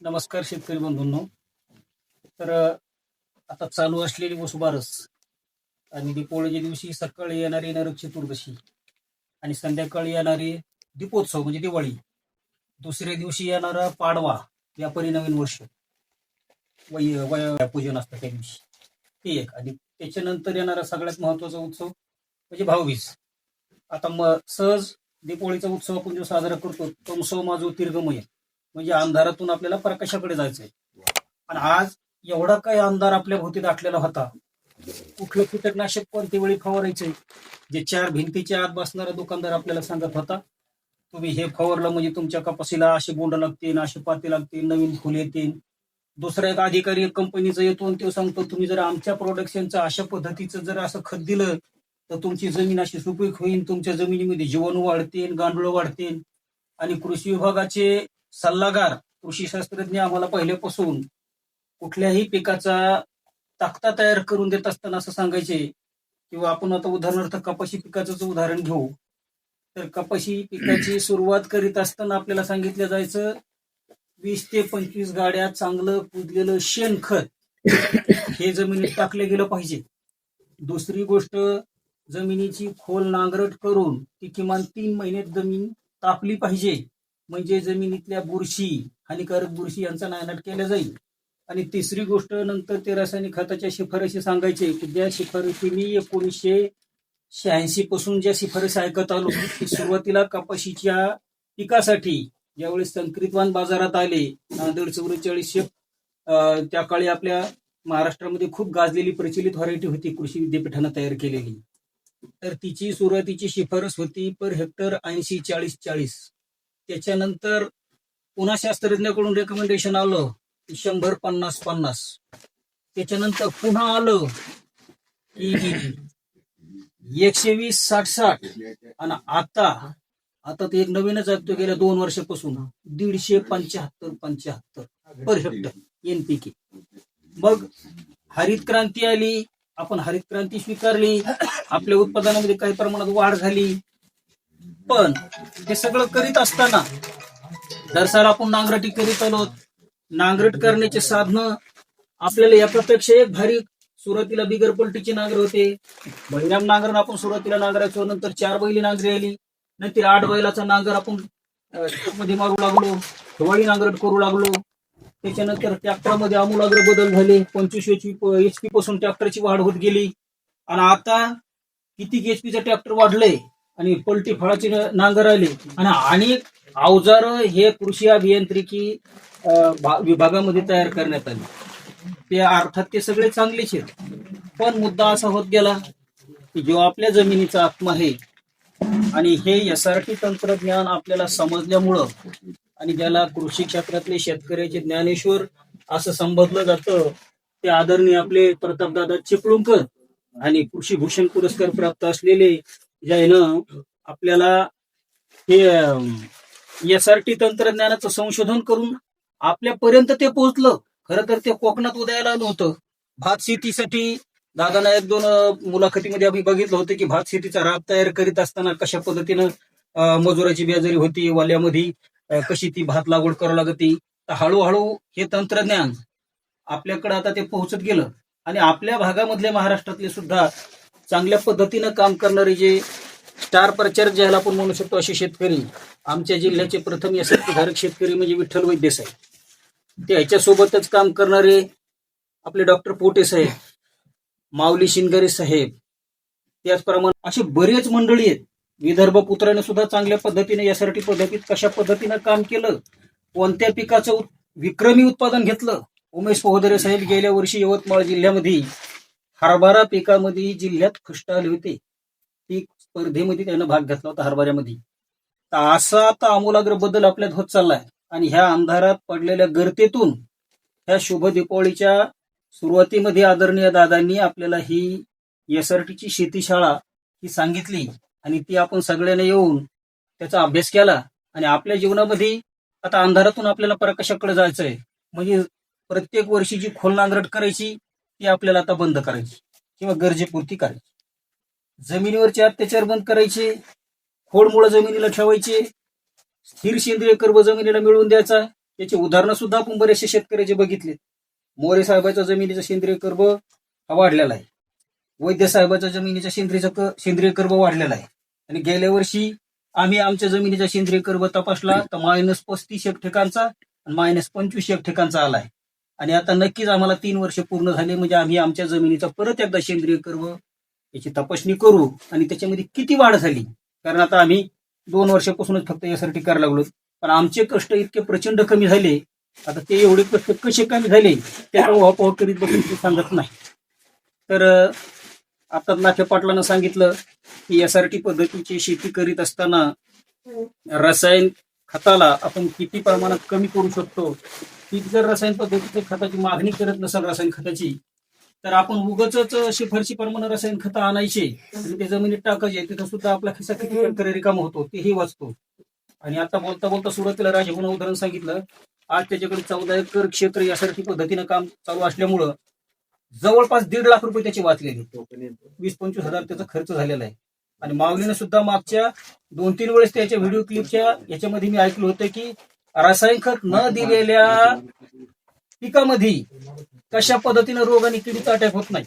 नमस्कार शेतकरी बंधूंनो. तर आता चालू असलेली वसुबारस आणि दीपावलीच्या दिवशी सकाळी येणारी नरक चतुर्दशी आणि संध्याकाळी येणारी दीपोत्सव म्हणजे दिवाळी. दुसऱ्या दिवशी येणारा पाडवा व्यापारी नवीन वर्ष. वय वय पूजन असतं त्या दिवशी. ते एक. आणि त्याच्यानंतर येणारा सगळ्यात महत्त्वाचा उत्सव म्हणजे भाऊबीज. आता मग सहज दीपावलीचा उत्सव आपण जो साजरा करतो तमसो माझो दीर्घमय म्हणजे अंधारातून आपल्याला प्रकाशाकडे जायचंय. आणि आज एवढा काही अंधार आपल्या भोवती दाटलेला होता. कुठलं कीटकनाशक कोणत्या वेळी फवारायचे जे चार भिंतीच्या आत बसणारा दुकानदार आपल्याला सांगत होता तुम्ही हे फवारलं म्हणजे तुमच्या कपाशीला असे बोंड लागतील असे पाती लागतील नवीन फुल येतील. दुसरा एक अधिकारी कंपनीचं येतो आणि तो सांगतो तुम्ही जर आमच्या प्रोडक्शनचं अशा पद्धतीचं जर असं खत दिलं तर तुमची जमीन अशी सुपीक होईल तुमच्या जमिनीमध्ये जीवाणू वाढतील गांडूळ वाढतील. आणि कृषी विभागाचे सल्लागार कृषी शास्त्रज्ञ आम्हाला पहिल्यापासून कुठल्याही पिकाचा तक्ता तयार करून देत असताना असं सांगायचे किंवा आपण आता उदाहरणार्थ कपाशी पिकाचं उदाहरण घेऊ तर कपाशी पिकाची सुरुवात करीत असताना आपल्याला सांगितलं जायचं वीस ते पंचवीस गाड्या चांगलं कुजलेलं शेणखत हे जमिनीत टाकलं गेलं पाहिजे. दुसरी गोष्ट जमिनीची खोल नांगरट करून ती किमान तीन महिन्यात जमीन तापली पाहिजे. म्हणजे जमिनीतल्या बुरशी हानिकारक बुरशी यांचा नायनाट केला जाईल. आणि तिसरी गोष्ट नंतर ते रासायनिक खताच्या शिफारशी सांगायचे की ज्या शिफारशी मी एकोणीसशे शहाऐंशी पासून ज्या शिफारशी ऐकत आलो की सुरुवातीला कपाशीच्या पिकासाठी ज्यावेळेस संकरितवान बाजारात आले नांदेड चौवेचाळीसशे त्या काळी आपल्या महाराष्ट्रामध्ये खूप गाजलेली प्रचलित व्हरायटी होती कृषी विद्यापीठानं तयार केलेली. तर तिची सुरुवातीची शिफारस होती पर हेक्टर ऐंशी चाळीस चाळीस. त्याच्यानंतर पुन्हा शास्त्रज्ञाकडून रेकमेंडेशन आलं की शंभर पन्नास पन्नास. त्याच्यानंतर पुन्हा आलं की एकशे वीस साठ साठ. आणि आता आता ते एक नवीनच ऐकतो गेल्या दोन वर्षापासून दीडशे पंच्याहत्तर पंच्याहत्तर पर हेक्टर एनपीके मग हरित क्रांती आली आपण हरित क्रांती स्वीकारली आपल्या उत्पादनामध्ये काही प्रमाणात वाढ झाली पण हे सगळं करीत असताना दरसाला आपण नांगरटी करीत आलो. नांगरट करण्याचे साधनं आपल्याला एकापेक्षा एक भारी सुरुवातीला बिगर पलटीचे नांगर होते. बहिराम नांगरण आपण सुरुवातीला नांगरायचो नंतर चार बैली नांगरी आली. नंतर आठ बैलाचा नांगर आपण मध्ये मारू लागलो. हिवाळी नांगरट करू लागलो. त्याच्यानंतर ट्रॅक्टरमध्ये आमूलाग्र बदल झाले. पंचवीस एच पी पासून ट्रॅक्टरची वाढ होत गेली. आणि आता किती एचपीचा ट्रॅक्टर वाढलंय आणि पलटी फळाची नांगर आली. आणि अनेक अवजार हे कृषी अभियांत्रिकी विभागामध्ये तयार करण्यात आले. ते अर्थात ते सगळे चांगलेच आहेत. पण मुद्दा असा होत गेला की जो आपल्या जमिनीचा आत्मा आहे आणि हे एस आर टी तंत्रज्ञान आपल्याला समजल्यामुळं आणि ज्याला कृषी क्षेत्रातले शेतकऱ्याचे ज्ञानेश्वर असं संबोधलं जातं ते आदरणीय आपले प्रतापदादा चिपळूणकर आणि कृषी भूषण पुरस्कार प्राप्त असलेले ज्यानं आपल्याला हे एस आर टी तंत्रज्ञानाचं संशोधन करून आपल्यापर्यंत ते पोहोचलं. खरं तर ते कोकणात उदयाला आलं होतं. भात शेतीसाठी दादाना एक दोन मुलाखतीमध्ये आम्ही बघितलं होतं की भात शेतीचा राब तयार करीत असताना कशा पद्धतीनं मजुराची बेजारी होती वाल्यामध्ये कशी ती भात लागवड करावी लागती. तर हळूहळू हे तंत्रज्ञान आपल्याकडे आता ते पोहोचत गेलं. आणि आपल्या भागामधले महाराष्ट्रातले सुद्धा चांगल्या पद्धतीनं काम करणारे जे स्टार प्रचारक ज्याला आपण म्हणू शकतो असे शेतकरी आमच्या जिल्ह्याचे प्रथम यशस्वीधारक शेतकरी म्हणजे विठ्ठल वैद्य साहेब. ते ह्याच्यासोबतच काम करणारे आपले डॉक्टर पोटे साहेब माऊली शिंगारे साहेब त्याचप्रमाणे असे बरेच मंडळी आहेत. विदर्भ पुत्राने सुद्धा चांगल्या पद्धतीने यासाठी पद्धतीत कशा पद्धतीनं काम केलं कोणत्या पिकाचं विक्रमी उत्पादन घेतलं. उमेश पोहदरे साहेब गेल्या वर्षी यवतमाळ जिल्ह्यामध्ये हरभरा पिकामध्ये जिल्ह्यात फर्स्ट आले होते पीक स्पर्धेमध्ये त्यानं भाग घेतला होता हरभऱ्यामध्ये. तर असा आता आमूलाग्र बदल आपल्यात होत चाललाय. आणि ह्या अंधारात पडलेल्या गर्तेतून ह्या शुभ दीपावलीच्या सुरुवातीमध्ये आदरणीय दादांनी आपल्याला ही एस आर टीची शेतीशाळा ही सांगितली. आणि ती आपण सगळ्यांना येऊन त्याचा अभ्यास केला. आणि आपल्या जीवनामध्ये आता अंधारातून आपल्याला प्रकाशाकडे जायचंय? म्हणजे प्रत्येक वर्षी जी खोल नांगरट करायची ती आपल्याला आता बंद करायची किंवा गरजेपुरती करायची. जमिनीवरचे अत्याचार बंद करायचे खोडमुळं जमिनीला ठेवायचे स्थिर सेंद्रिय कर्ब जमिनीला मिळवून द्यायचा. याची उदाहरणं सुद्धा आपण बरेचसे शेतकऱ्याचे बघितले मोरे साहेबाच्या जमिनीचा सेंद्रिय कर्ब हा वाढलेला आहे. वैद्य साहेबाच्या जमिनीचा सेंद्रियचा सेंद्रिय कर्ब वाढलेला आहे. आणि गेल्या वर्षी आम्ही आमच्या जमिनीचा सेंद्रिय कर्ब तपासला तर मायनस पस्तीस एक ठिकाणचा आणि मायनस पंचवीस एक ठिकाणचा आलाय आणि आता नक्कीच आम्हाला तीन वर्ष पूर्ण झाले म्हणजे आम्ही आमच्या जमिनीचा परत एकदा सेंद्रिय कर्ब याची तपासणी करू आणि त्याच्यामध्ये किती वाढ झाली? कारण आता आम्ही दोन वर्षापासूनच फक्त यासाठी करायला लागलो. पण आमचे कष्ट इतके प्रचंड कमी झाले. आता ते एवढे कष्ट कसे कमी झाले त्या वापर करीत बसून ते सांगत नाही. तर आता नाथे पाटलानं सांगितलं की एस आर टी पद्धतीची शेती करीत असताना रसायन खताला आपण किती प्रमाणात कमी करू शकतो? पीक जर रसायन पद्धतीच्या खताची मागणी करत नसेल रसायन खताची तर आपण उगच शिफारशी प्रमाणे रसायन खत आणायचे आणि ते जमिनीत टाकायचे. तिथं सुद्धा आपला खिसा किती टक्के रिकामा होतो तेही वाचतो. आणि आता बोलता बोलता सुरुवातीला राजभवन उदाहरण सांगितलं. आज त्याच्याकडे चौदा एकर क्षेत्र यासारखी पद्धतीनं काम चालू असल्यामुळं जवळपास दीड लाख रुपये त्याचे वाचलेले वीस पंचवीस हजार त्याचा खर्च झालेला आहे. आणि माऊलीनं सुद्धा मागच्या दोन तीन वेळेस त्याच्या व्हिडिओ क्लिपच्या याच्यामध्ये मी ऐकलं होतं की रासायनिक खत न दिलेल्या पिकामध्ये कशा पद्धतीनं रोग आणि किडीचा अटॅक होत नाही?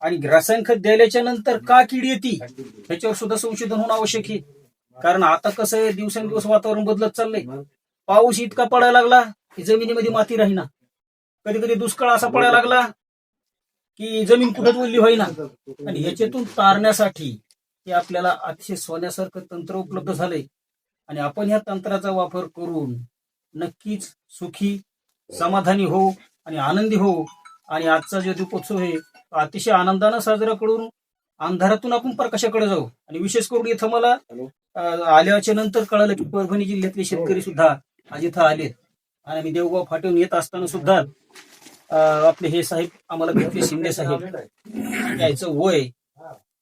आणि रासायनिक खत द्यायच्या नंतर का किड येते? ह्याच्यावर सुद्धा संशोधन होणं आवश्यक आहे. कारण आता कसं आहे दिवसेंदिवस वातावरण बदलत चाललंय. पाऊस इतका पडायला लागला की जमिनीमध्ये माती राहीना. कधी कधी दुष्काळ असा पडायला लागला की जमीन कुठं बोलली होईना. आणि ह्याच्यातून तारण्यासाठी हे आपल्याला अतिशय सोन्यासारखं तंत्र उपलब्ध झालंय. आणि आपण ह्या तंत्राचा वापर करून नक्कीच सुखी समाधानी हो आणि आनंदी हो आणि आजचा जो दीपोत्सव आहे तो अतिशय आनंदानं साजरा करून अंधारातून आपण प्रकाशाकडे जाऊ. आणि विशेष करून इथं मला आल्याच्यानंतर कळालं की परभणी जिल्ह्यातले शेतकरी सुद्धा आज इथं आलेत. आणि आम्ही देवगाव फाटून येत असताना सुद्धा आपले हे साहेब आम्हाला भेटले शिंदे साहेब यायचं वय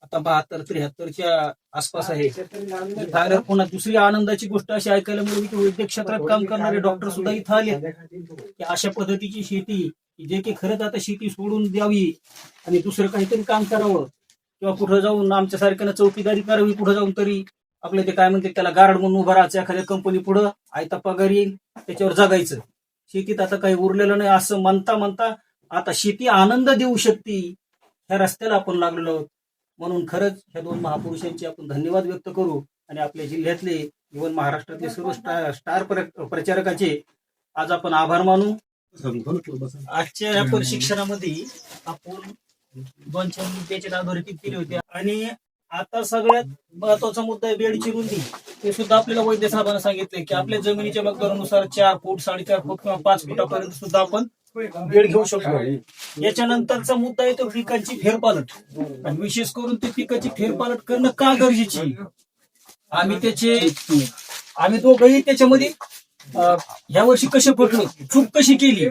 आता बहात्तर त्र्याहत्तरच्या आसपास आहे. आल्यावर पुन्हा दुसरी आनंदाची गोष्ट अशी ऐकायला मिळाली की वैद्यक क्षेत्रात काम करणारे डॉक्टर सुद्धा इथं आले की अशा पद्धतीची शेती जे की खरंच आता शेती सोडून द्यावी आणि दुसरं काहीतरी काम करावं. किंवा कुठं जाऊन आमच्या सारख्यानं चौकीदारी करावी कुठं जाऊन तरी आपलं ते काय म्हणते त्याला गार्ड म्हणून उभं राहायचं एखाद्या कंपनी पुढं आयता पगार येईल त्याच्यावर जगायचं. शेतीत आता काही उरलेलं नाही असं म्हणता म्हणता आता शेती आनंद देऊ शकते. ह्या रस्त्याला आपण लागलेलो आहोत. म्हणून खरंच ह्या दोन महापुरुषांचे आपण धन्यवाद व्यक्त करू आणि आपल्या जिल्ह्यातले इव्हन महाराष्ट्रातले सर्व स्टार स्टार प्रचारकाचे आज आपण आभार मानू. आजच्या या प्रशिक्षणामध्ये आपण दोन चार मुद्द्याची अधोरेखित केली होती. आणि आता सगळ्यात महत्त्वाचा मुद्दा आहे बेडची रुंदी. ते सुद्धा आपल्याला वैद्य साहेबांना सांगितले की आपल्या जमिनीच्या मकदरानुसार चार फूट साडेचार फूट किंवा पाच फुटापर्यंत सुद्धा आपण वेळ घेऊ शकतो याच्यानंतरचा मुद्दा आहे तो पिकांची फेरपालट. आणि विशेष करून ते पिकाची फेरपालट करणं का गरजेची? आम्ही त्याचे आम्ही दोघही त्याच्यामध्ये ह्या वर्षी कसे पडलो चूक कशी केली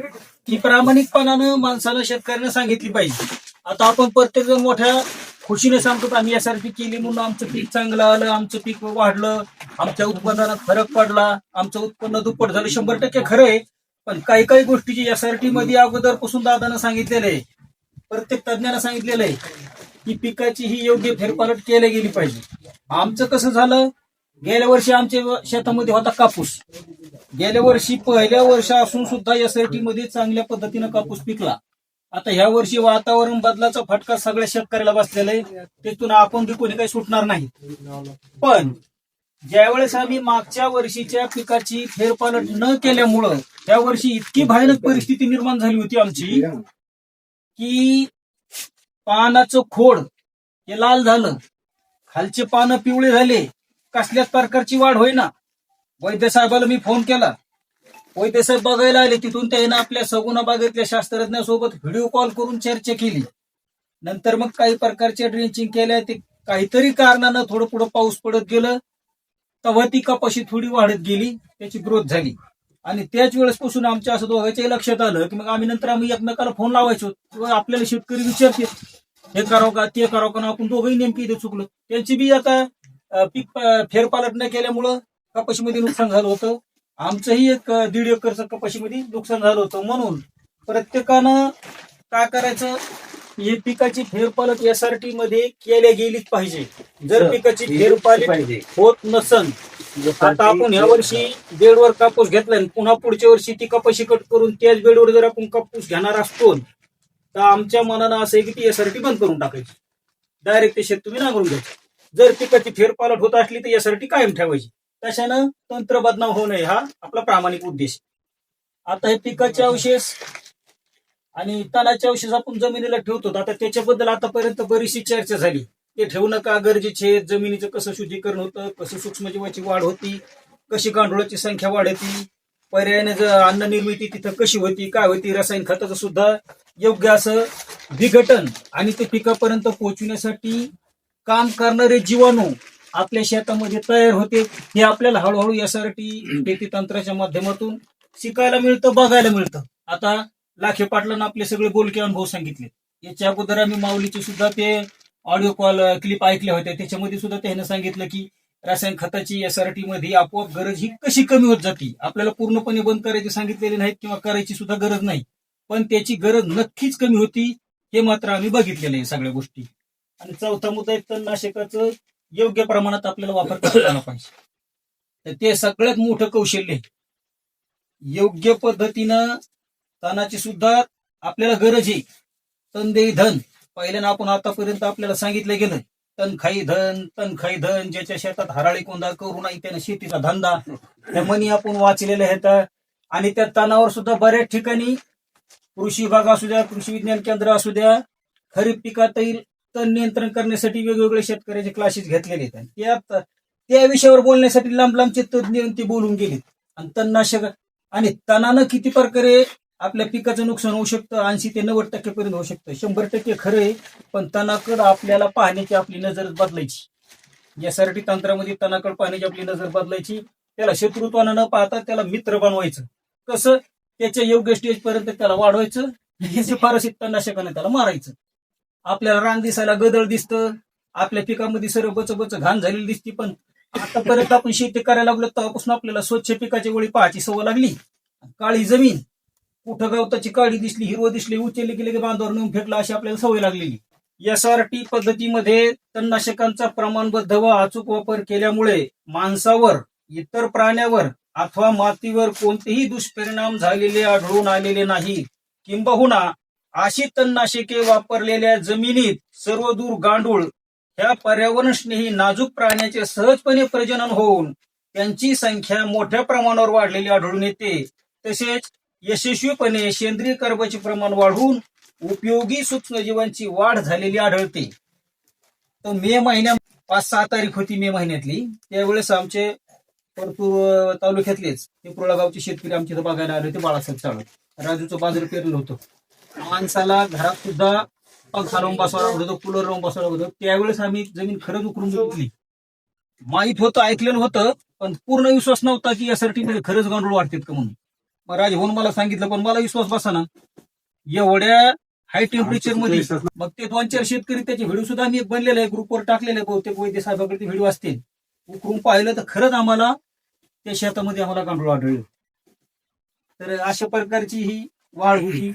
ही प्रामाणिकपणानं माणसाला शेतकऱ्यांना सांगितली पाहिजे. आता आपण प्रत्येक जण मोठ्या खुशीने सांगतो आम्ही यासारखी केली म्हणून आमचं पीक चांगलं आलं आमचं पीक वाढलं आमच्या उत्पादनात फरक पडला आमचं उत्पन्न दुप्पट झालं. शंभर टक्के खरं आहे. पण काही काही गोष्टीची एसआरटी मध्ये अगोदरपासून दादानं सांगितलेलं आहे. प्रत्येक तज्ञानं सांगितलेलं आहे की पिकाची ही योग्य फेरपालट केली गेली पाहिजे. आमचं कसं झालं? गेल्या वर्षी आमच्या शेतामध्ये होता कापूस. गेल्या वर्षी पहिल्या वर्ष असून सुद्धा एसआरटी मध्ये चांगल्या पद्धतीनं कापूस पिकला. आता ह्या वर्षी वातावरण बदलाचा फटका सगळ्या शेतकऱ्याला बसलेला आहे. त्यातून आपण बी कोणी काही सुटणार नाही. पण ज्यावेळेस आम्ही मागच्या वर्षीच्या पिकाची फेरपालट न केल्यामुळं त्या वर्षी इतकी भयानक परिस्थिती निर्माण झाली होती आमची की पानाचं खोड हे लाल झालं. खालचे पानं पिवळे झाले. कसल्याच प्रकारची वाढ होईना. वैद्य साहेबाला मी फोन केला. वैद्य साहेब बघायला आले तिथून त्यानं आपल्या सगुणा बागेतल्या शास्त्रज्ञासोबत व्हिडिओ कॉल करून चर्चा केली. नंतर मग काही प्रकारच्या ड्रेंचिंग केल्या. ते काहीतरी कारणानं थोडं पुढं पाऊस पडत गेलं. तेव्हा ती कपाशी थोडी वाढत गेली त्याची ग्रोथ झाली. आणि त्याच वेळेसपासून आमच्या असं दोघांच्याही लक्षात आलं की मग आम्ही नंतर आम्ही एकमेकाला फोन लावायचो. किंवा आपल्याला शेतकरी विचारते हे करावं का ते करावं का? आपण दोघंही नेमकी इथे चुकलो. त्यांची बी आता पीक फेरपालट न केल्यामुळं कपाशीमध्ये नुकसान झालं होतं. आमचंही एक दीड एकरचं कपाशीमध्ये नुकसान झालं होतं. म्हणून प्रत्येकानं काय करायचं? ही पिकाची फेरपालट एसआरटी मध्ये केल्या गेलीच पाहिजे. जर पिकाची फेरपालट होत नसन आता आपण या वर्षी बेडवर कापूस घेतलाय आणि पुन्हा पुढच्या वर्षी ती कपाशी कट करून त्याच बेडवर जर आपण कापूस घेणार असतो तर आमच्या मनानं असं आहे की ती यासाठी बंद करून टाकायची. डायरेक्ट ते शेत तुम्ही नांगरून घ्यायचे. जर पिकाची फेरपालट होत असली तर यासाठी कायम ठेवायची. तशानं तंत्र बदनाम होऊ नये हा आपला प्रामाणिक उद्देश आता हे पिकाचे अवशेष आणि तणाचे औषध आपण जमिनीला ठेवतो. आता त्याच्याबद्दल आतापर्यंत बरीचशी चर्चा झाली. ते ठेवणं का गरजेचे जमिनीचं कसं शुद्धीकरण होतं कसं सूक्ष्मजीवाची वाढ होती कशी गांडुळाची संख्या वाढती पर्यायाने जर अन्न निर्मिती तिथं कशी होती काय होती रसायन खताचं सुद्धा योग्य असं विघटन आणि ते पिकापर्यंत पोहोचविण्यासाठी काम करणारे जीवाणू आपल्या शेतामध्ये तयार होते. हे आपल्याला हळूहळू यासाठी शेती तंत्राच्या माध्यमातून शिकायला मिळतं बघायला मिळतं. आता लाखे पाटलांना आपले सगळे बोलके अनुभव सांगितले. याच्या अगोदर आम्ही माऊलीचे सुद्धा ते ऑडिओ कॉल क्लिप ऐकल्या होत्या. त्याच्यामध्ये सुद्धा त्यानं सांगितलं की रासायन खताची एसआरटी मध्ये आपोआप गरज ही कशी कमी होत जाते? आपल्याला पूर्णपणे बंद करायची सांगितलेली नाहीत किंवा करायची सुद्धा गरज नाही. पण त्याची गरज नक्कीच कमी होती हे मात्र आम्ही बघितलेलं आहे सगळ्या गोष्टी. आणि चौथा मुद्दा आहे तणनाशकाचं योग्य प्रमाणात आपल्याला वापर करता आला पाहिजे. तर ते सगळ्यात मोठं कौशल्य आहे. योग्य पद्धतीनं तणाची सुद्धा आपल्याला गरज आहे. तन देई धन. पहिल्यानं आपण आतापर्यंत आपल्याला सांगितलं गेलं. तन खाई धन तन खाई धन ज्याच्या शेतात हराळी कोंदा करू नाही त्यानं शेतीचा धंदा. त्या मनी आपण वाचलेल्या आहेत. आणि त्या तणावर सुद्धा बऱ्याच ठिकाणी कृषी विभाग असू द्या कृषी विज्ञान केंद्र असू द्या खरीप पिकातील तण नियंत्रण करण्यासाठी वेगवेगळे शेतकऱ्याचे क्लासेस घेतलेले आहेत. त्या विषयावर बोलण्यासाठी लांब लांबचे तज्ज्ञ ते बोलून गेले आणि तणनाशक आणि तणानं किती प्रकारे आपल्या पिकाचं नुकसान होऊ शकतं ऐंशी ते नव्वद टक्केपर्यंत होऊ शकतं. शंभर टक्के खरं आहे पण तणाकड आपल्याला पाहण्याची आपली नजर बदलायची. यासाठी तंत्रामध्ये तणाकड पाहण्याची आपली नजर बदलायची. त्याला शत्रुत्वानं न पाहता त्याला मित्र बनवायचं. कसं? त्याच्या योग्य स्टेज पर्यंत त्याला वाढवायचं. हे फारशी तणनाशकाने त्याला मारायचं. आपल्याला रांग दिसायला गदळ दिसतं. आपल्या पिकामध्ये सर्व बच बच घाण झालेली दिसती पण आतापर्यंत आपण शेती करायला लागलो तेव्हापासून आपल्याला स्वच्छ पिकाची वळी पाहायची सवय लागली. काळी जमीन कुठं गवताची काळी दिसली हिरवं दिसली उचलली गेले की बांधावर नेऊन फेकला अशी आपल्याला सवय लागलेली. एसआरटी पद्धतीमध्ये तणनाशकांचा प्रमाणबद्ध व अचूक वापर केल्यामुळे माणसावर इतर प्राण्यावर अथवा मातीवर कोणतेही दुष्परिणाम झालेले आढळून आलेले नाही. किंबहुना अशी तणनाशके वापरलेल्या जमिनीत सर्वदूर गांडूळ ह्या पर्यावरण स्नेही नाजूक प्राण्याचे सहजपणे प्रजनन होऊन त्यांची संख्या मोठ्या प्रमाणावर वाढलेली आढळून येते. तसेच यशस्वीपणे सेंद्रिय कर्बाचे प्रमाण वाढून उपयोगी सूक्ष्मजीवांची वाढ झालेली आढळते. तर मे महिन्या पाच सहा तारीख होती मे महिन्यातली. त्यावेळेस आमचे परतूर तालुक्यातलेच पिंपरुळा गावचे शेतकरी आमच्या इथं बघायला आले होते बाळासाहेब चाळत राजूचं बाजार पेरलं होतं. माणसाला घरात सुद्धा पंखा लावून बसवायला लागत होतं कूलर लावून बसवायला लागत होतं त्यावेळेस आम्ही जमीन खरंच उकरून घेतली. माहीत होतं ऐकलेलं होतं पण पूर्ण विश्वास नव्हता की यासाठी मध्ये खरंच गांडूळ वाढतात का म्हणून. मग राजभवन मला सांगितलं पण मला विश्वास बसा ना. एवढ्या हाय टेम्परेचरमध्ये मग ते दोन चार शेतकरी त्याचे व्हिडिओ सुद्धा आम्ही एक बनलेले आहे ग्रुपवर टाकलेले आहे बहुतेक वैद्य साहेबाकडे व्हिडिओ असतील. उकरून पाहिलं तर खरंच आम्हाला त्या शेतामध्ये आम्हाला गांडूळ आढळलं. तर अशा प्रकारची ही वाढ होती.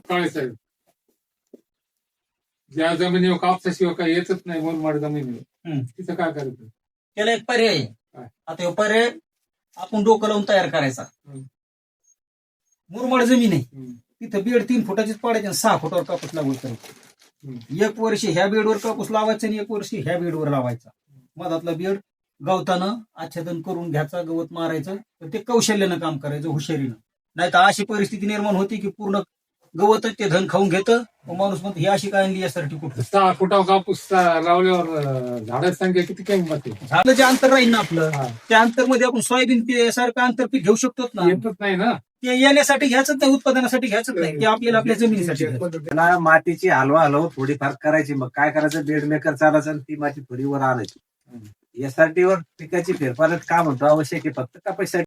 ज्या जमिनीवर कापसाशिवाय काही येतच नाही मुरमाड जमिनीवर. तिथं काय करायचं? त्याला एक पर्याय? आता हे पर्याय आपण डोकं लावून तयार करायचा. मुरमाड जमीन आहे. तिथं बेड तीन फुटाचीच पाडायची आणि सहा फुटावर कापूस लागवड करायची. एक वर्ष ह्या बेडवर कापूस लावायचा आणि एक वर्ष ह्या बेडवर लावायचा मधातला बेड गवतानं आच्छादन करून घ्यायचा गवत मारायचं तर ते कौशल्यानं काम करायचं हुशारीनं नाही तर अशी परिस्थिती निर्माण होती की पूर्ण गवतच ते धन खाऊन घेतं मग माणूस म्हणतो ही अशी काय आणली यासाठी कुठं? सहा कापूस सा- लावल्यावर झाडाची संख्या किती कमी होते झालं जे अंतर राहील ना आपलं हा. त्या अंतरमध्ये आपण सोयाबीन पी- सारखं अंतर पीक घेऊ शकतो ना. येतच नाही ना. ते येण्यासाठी घ्यायचं नाही उत्पादनासाठी घ्यायचं नाही ते आपल्याला आपल्या जमिनीसाठी घ्यायचं. त्याला मातीची हलवा हलव थोडीफार करायची मग काय करायचं? बेड मेकर चालायचं आणि ती माती थोडी वर आणायची. एसआरटी वर पिकाची फेरफार का म्हणतो आवश्यक आहे फक्त कापायसाठी